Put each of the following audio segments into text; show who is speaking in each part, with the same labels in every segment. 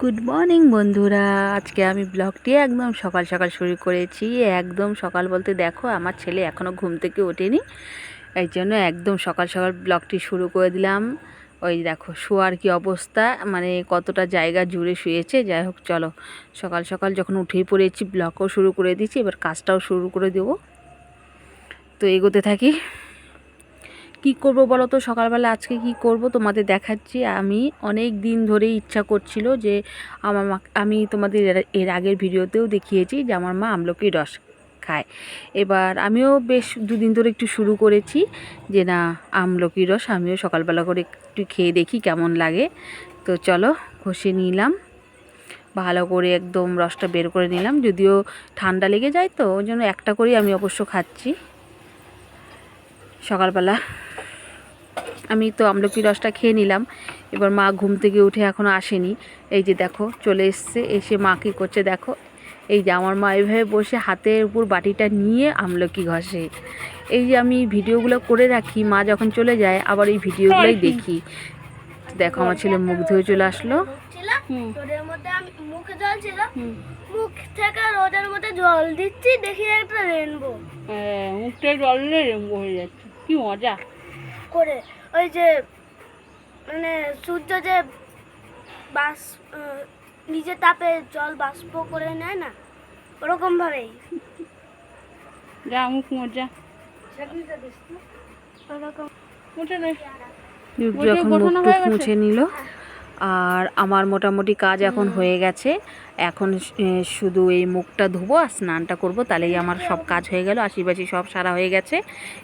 Speaker 1: Good morning বন্ধুরা। আজকে আমি ব্লগটি একদম সকাল সকাল শুরু করেছি। একদম সকাল বলতে দেখো, আমার ছেলে এখনও ঘুম থেকে ওঠেনি। এই জন্য একদম সকাল সকাল ব্লগটি শুরু করে দিলাম। ওই দেখো, শোয়ার কি অবস্থা? মানে কতটা জায়গা জুড়ে শুয়েছে? যাই হোক, চলো। সকাল সকাল যখন উঠেই পড়েছি, ব্লগও শুরু করে দিয়েছি। এবার কাজটাও শুরু করে দেবো। তো এগোতে থাকি। কি করব বলো তো? সকালবেলা আজকে কি করব তোমাদের দেখাচ্ছি। আমি অনেক দিন ধরেই ইচ্ছা করছিল যে আমার মা আমি তোমাদের এর আগের ভিডিওতেও দেখিয়েছি যে আমার মা আমলকি রস খায়। এবার আমিও বেশ দুদিন ধরে একটু শুরু করেছি যে না আমলকি রস আমিও সকালবেলা করে একটু খেয়ে দেখি কেমন লাগে। তো চলো ঘষে নিলাম। ভালো করে একদম রসটা বের করে নিলাম। যদিও ঠান্ডা লেগে যায় তো, ওই জন্য একটা করেই আমি অবশ্য খাচ্ছি। সকালবেলা আমি তো আমলকি রসটা খেয়ে নিলাম। এবার মা ঘুম থেকে উঠে এখনও আসেনি। এই যে দেখো চলে এসছে এসে মা কী করছে দেখো? এই যে আমার মা এভাবে বসে হাতের উপর বাটিটা নিয়ে আমলকি ঘষে। এই যে আমি ভিডিওগুলো করে রাখি মা যখন চলে যায় আবার এই ভিডিওগুলোই দেখি। দেখো। আমার ছেলে মুখ ধুয়ে চলে আসলো।
Speaker 2: মুখে জল ছিল। মুখ থেকে রোদের মধ্যে জল দিচ্ছি দেখি একটা রেনবো
Speaker 1: মুখটা জল রেম্বো হয়ে যাচ্ছে। কি মজা।
Speaker 2: করে ওই যে মানে সূর্য যে বাস নিজের তাপে জল বাষ্প করে নেয় না ওরকম ভাবেই।
Speaker 1: যা মুখ মজা।
Speaker 2: ওরকম।
Speaker 1: রুদ্র মুখ টুক মুছে নিল আর আমার মোটামুটি কাজ এখন হয়ে গেছে। এখন শুধু এই মুখটা ধুবো আর স্নানটা করব তাহলেই আমার সব কাজ হয়ে গেল আশিবাসি সব সারা হয়ে গেছে।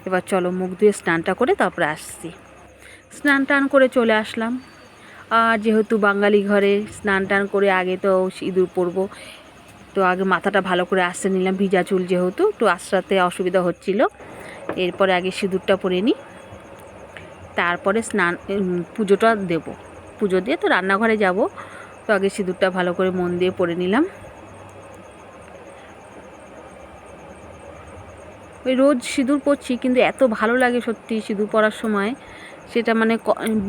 Speaker 1: এবার চলো মুখ ধুয়ে স্নানটা করে তারপরে আসছি। স্নান টান করে চলে আসলাম। আর যেহেতু বাঙালি ঘরে স্নান টান করে আগে তো সিঁদুর পরবো, তো আগে মাথাটা ভালো করে আসতে নিলাম, ভিজা চুল যেহেতু একটু আশ্রাতে অসুবিধা হচ্ছিল। এরপরে আগে সিঁদুরটা পরে নিই, তারপরে স্নান পুজোটা দেব। পুজো দিয়ে তো রান্নাঘরে যাব, তো আগে সিঁদুরটা ভালো করে মন দিয়ে পরে নিলাম। ওই রোজ সিঁদুর পরছি, কিন্তু এত ভালো লাগে সত্যি সিঁদুর পরার সময়। সেটা মানে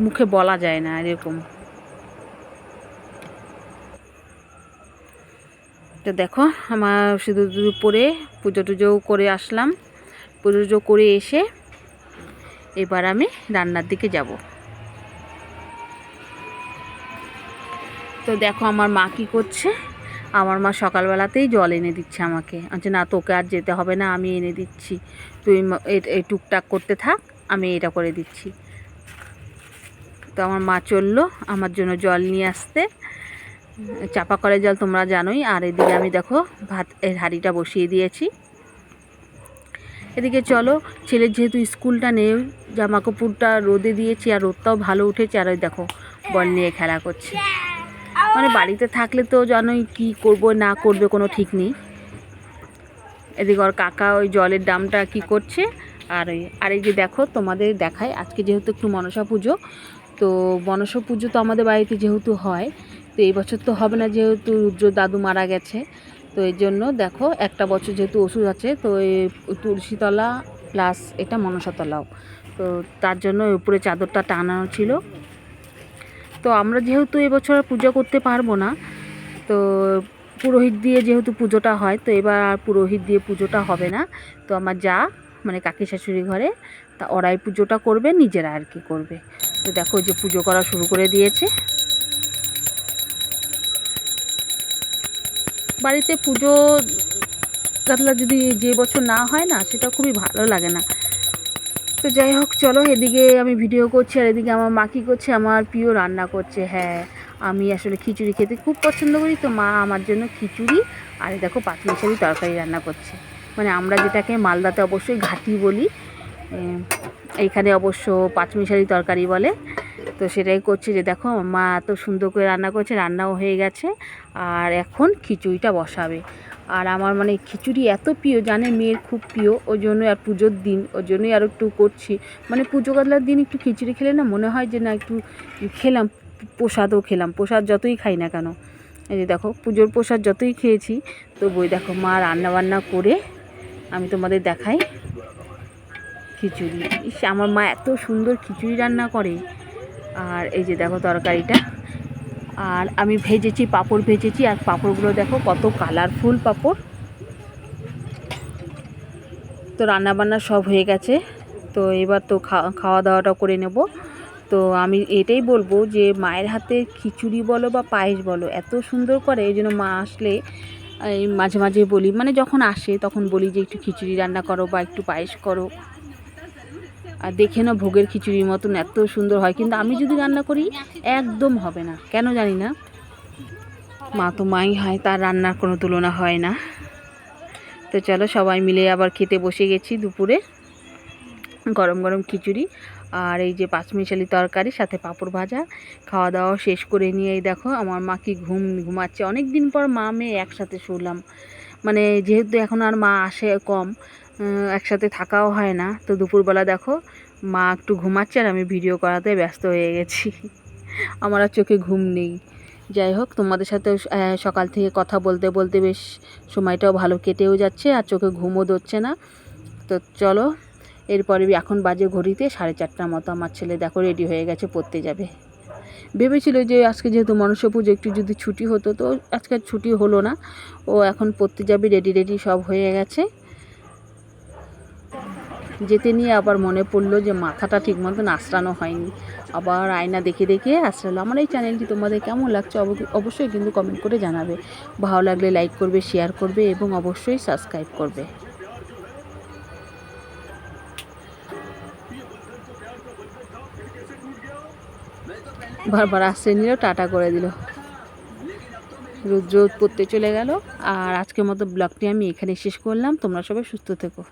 Speaker 1: মুখে বলা যায় না এরকম। তো দেখো, আমার টিঁদুর পরে পুজো টুজোও করে আসলাম। পুজো টুজো করে এসে এবার আমি রান্নার দিকে যাব। তো দেখো, আমার মা কী করছে? আমার মা সকালবেলাতেই জল এনে দিচ্ছে আমাকে। আচ্ছা না, তোকে আর যেতে হবে না, আমি এনে দিচ্ছি। তুই এই টুকটাক করতে থাক, আমি এটা করে দিচ্ছি। তো আমার মা চলল আমার জন্য জল নিয়ে আসতে। চাপা কলের জল তোমরা জানোই। আর এদিকে আমি দেখো ভাত এর হাঁড়িটা বসিয়ে দিয়েছি। এদিকে চলো ছেলের যেহেতু স্কুলটা নেই জামা কাপড়টা রোদে দিয়েছি আর রোদটাও ভালো উঠেছে। আর ওই দেখো, বল নিয়ে খেলা করছে। মানে বাড়িতে থাকলে তো জানোই কি করব, না করবে কোনো ঠিক নেই। এদিকে ওর কাকা ওই জলের দামটা কি করছে? আর ওই আর এই যে দেখো, তোমাদের দেখায়। আজকে যেহেতু একটু মনসা পুজো তো মনসা পুজো তো আমাদের বাড়িতে যেহেতু হয়, তো এই বছর তো হবে না যেহেতু রুদ্র দাদু মারা গেছে। তো এই জন্য দেখো, একটা বছর যেহেতু ওষুধ আছে, তো এই তুলসীতলা প্লাস এটা মনসাতলাও। তো তার জন্য উপরে চাদরটা টানানো ছিল। তো আমরা যেহেতু এবছর পুজো করতে পারব না, তো পুরোহিত দিয়ে যেহেতু পুজোটা হয়, তো এবার আর পুরোহিত দিয়ে পুজোটা হবে না। তো আমার যা মানে কাকি শাশুড়ি ঘরে, তা ওরাই পুজোটা করবে, নিজেরা আর কি করবে। তো দেখো যে পুজো করা শুরু করে দিয়েছে। বাড়িতে পুজো কাতলা যদি যে বছর না হয় না, সেটা খুবই ভালো লাগে না। তো যাই হোক, চলো এদিকে আমি ভিডিও করছি আর এদিকে আমার মা কী করছে, আমার প্রিয় রান্না করছে। হ্যাঁ আমি আসলে খিচুড়ি খেতে খুব পছন্দ করি, তো মা আমার জন্য খিচুড়ি আর দেখো পাতমিশালি তরকারি রান্না করছে। মানে আমরা যেটাকে মালদাতে অবশ্যই ঘাটি বলি এইখানে অবশ্য পাঁচমিশালি তরকারি বলে। তো সেটাই করছে যে দেখো, মা এত সুন্দর করে রান্না করছে, রান্নাও হয়ে গেছে, আর এখন খিচুড়িটা বসাবে। আর আমার মানে খিচুড়ি এত প্রিয়, জানে মেয়ের খুব প্রিয় ওই জন্য আর পুজোর দিন ওই জন্যই আর একটু করছি। মানে পুজো কাতলার দিন একটু খিচুড়ি খেলে না মনে হয় যে না একটু খেলাম, প্রসাদও খেলাম, প্রসাদ যতই খাই না কেন। এই যে দেখো, পুজোর প্রসাদ যতই খেয়েছি তো বই দেখো মা রান্না বান্না করে আমি তোমাদের দেখাই। খিচুড়ি। ইস, আমার মা এত সুন্দর খিচুড়ি রান্না করে। আর এই যে দেখো তরকারিটা। আর আমি ভেজেছি, পাঁপড় ভেজেছি। আর পাঁপড়গুলো দেখো কত কালারফুল পাঁপড়। তো রান্না বান্না সব হয়ে গেছে। তো এবার তো খাওয়া দাওয়াটা করে নেব। তো আমি এটাই বলব যে, মায়ের হাতে খিচুড়ি বলো বা পায়েস বলো, এত সুন্দর করে এই জন্য মা আসলে মাঝে মাঝে বলি। মানে যখন আসে তখন বলি যে, একটু খিচুড়ি রান্না করো বা একটু পায়েস করো। আর দেখে না ভোগের খিচুড়ির মতন এত সুন্দর হয়। কিন্তু আমি যদি রান্না করি, একদম হবে না। কেন জানি না? মা তো মাই হয়, তার রান্নার কোনো তুলনা হয় না। তো চলো সবাই মিলে আবার খেতে বসে গেছি দুপুরে। গরম গরম খিচুড়ি আর এই যে পাঁচমিশালি তরকারি, সাথে পাঁপড় ভাজা। খাওয়া দাওয়া শেষ করে নিয়ে দেখো, আমার মা কি ঘুম ঘুমাচ্ছে। অনেক দিন পর মা মেয়ে একসাথে শুলাম। মানে যেহেতু এখন আর মা আসে কম একসাথে থাকাও হয় না। তো দুপুরবেলা দেখো, মা একটু ঘুমাচ্ছে আর আমি ভিডিও করাতে ব্যস্ত হয়ে গেছি। আমার আর চোখে ঘুম নেই। যাই হোক, তোমাদের সাথে সকাল থেকে কথা বলতে বলতে বেশ সময়টাও ভালো কেটেও যাচ্ছে আর চোখে ঘুমও ধরছে না। তো চলো, এরপরে এখন বাজে ঘড়িতে সাড়ে চারটার মতো আমার ছেলে দেখো রেডি হয়ে গেছে, পড়তে যাবে। ভেবেছিল যে আজকে যেহেতু মনসা পুজো, একটু যদি ছুটি হতো, তো আজকে ছুটি হলো না। ও এখন পড়তে যাবে রেডি রেডি সব হয়ে গেছে। যেতে নিয়ে আবার মনে পড়ল যে মাথাটা ঠিক মতন আশ্রানো হয়নি। আবার আয়না দেখে দেখে আশ্রালো। আমার এই চ্যানেলটি তোমাদের কেমন লাগছে অব- অবশ্যই কিন্তু কমেন্ট করে জানাবে। ভালো লাগলে লাইক করবে শেয়ার করবে এবং অবশ্যই সাবস্ক্রাইব করবে। বারবার আশ্রয় নিল, টাটা করে দিল। রোদ রোদ পড়তে চলে গেল। আর আজকের মতো ব্লগটি আমি এখানে শেষ করলাম। তোমরা সবাই সুস্থ থেকো।